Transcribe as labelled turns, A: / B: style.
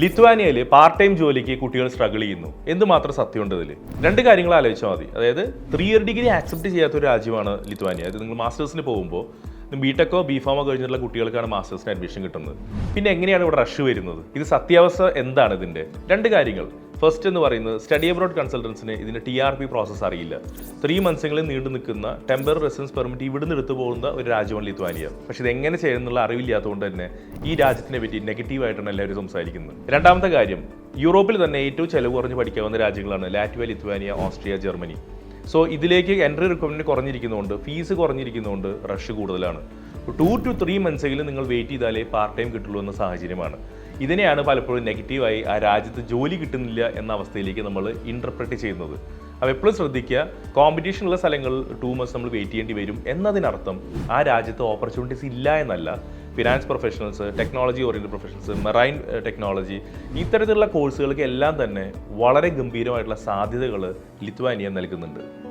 A: ലിത്വാനിയയിൽ part time ജോലിക്ക് കുട്ടികൾ struggle ചെയ്യുന്നു. എന്തുമാത്രം സത്യമുണ്ട് ഇതിൽ രണ്ട് കാര്യങ്ങൾ ആലോചിച്ചാൽ മതി. അതായത് ത്രീ ഇയർ ഡിഗ്രി ആക്സെപ്റ്റ് ചെയ്യാത്ത ഒരു രാജ്യമാണ് ലിത്വാനിയ. അതായത് നിങ്ങൾ മാസ്റ്റേഴ്സിന് പോകുമ്പോൾ ബിടെക്കോ ടെക്കോ ബി ഫാമോ കഴിഞ്ഞിട്ടുള്ള കുട്ടികൾക്കാണ് മാസ്റ്റേഴ്സിന് അഡ്മിഷൻ കിട്ടുന്നത്. പിന്നെ എങ്ങനെയാണ് ഇവിടെ റഷ് വരുന്നത്? ഇത് സത്യാവസ്ഥ എന്താണ് ഇതിന്റെ രണ്ട് കാര്യങ്ങൾ. ഫസ്റ്റ് എന്ന് പറയുന്നത് സ്റ്റഡി അബ്രോഡ് കൺസൾട്ടൻസിന് ഇതിന്റെ ടി ആർ പി പ്രോസസ്സ് അറിയില്ല. ത്രീ മന്ത്സെങ്കിലും നീണ്ടു നിൽക്കുന്ന ടെമ്പററി റെസിഡൻസ് പെർമിറ്റ് ഇവിടുന്ന് എടുത്തു പോകുന്ന ഒരു രാജ്യമാണ് ലിത്വാനിയ പക്ഷേ ഇത് എങ്ങനെ ചെയ്യുന്നുള്ള അറിവില്ലാത്തതുകൊണ്ട് തന്നെ ഈ രാജ്യത്തിനെ പറ്റി നെഗറ്റീവായിട്ടാണ് എല്ലാവരും സംസാരിക്കുന്നത്. രണ്ടാമത്തെ കാര്യം യൂറോപ്പിൽ തന്നെ ഏറ്റവും ചെലവ് കുറഞ്ഞ് പഠിക്കാവുന്ന രാജ്യങ്ങളാണ് Latvia Lithuania Austria Germany. So ഇതിലേക്ക് എൻട്രി റിക്വയർമെന്റ് കുറഞ്ഞിരിക്കുന്നതുകൊണ്ട് ഫീസ് കുറഞ്ഞിരിക്കുന്നതുകൊണ്ട് റഷ് കൂടുതലാണ്. ടു ടു ത്രീ മന്ത്സെങ്കിലും നിങ്ങൾ വെയിറ്റ് ചെയ്താലേ പാർട്ട് ടൈം കിട്ടുള്ളൂ എന്ന സാഹചര്യമാണ്. ഇതിനെയാണ് പലപ്പോഴും നെഗറ്റീവായി ആ രാജ്യത്ത് ജോലി കിട്ടുന്നില്ല എന്ന അവസ്ഥയിലേക്ക് നമ്മൾ ഇന്റർപ്രറ്റ് ചെയ്യുന്നത്. അപ്പോൾ എപ്പോഴും ശ്രദ്ധിക്കുക കോമ്പറ്റീഷൻ ഉള്ള സ്ഥലങ്ങളിൽ ടു മന്ത്സ് നമ്മൾ വെയിറ്റ് ചെയ്യേണ്ടി വരും എന്നതിനർത്ഥം ആ രാജ്യത്ത് ഓപ്പർച്യൂണിറ്റീസ് ഇല്ല എന്നല്ല. Finance professionals technology oriented professionals marine technology ഇത്തരത്തിലുള്ള കോഴ്സുകൾക്ക് എല്ലാം തന്നെ വളരെ ഗംഭീരമായിട്ടുള്ള സാധ്യതകൾ ലിത്വാനിയ നൽകുന്നുണ്ട്.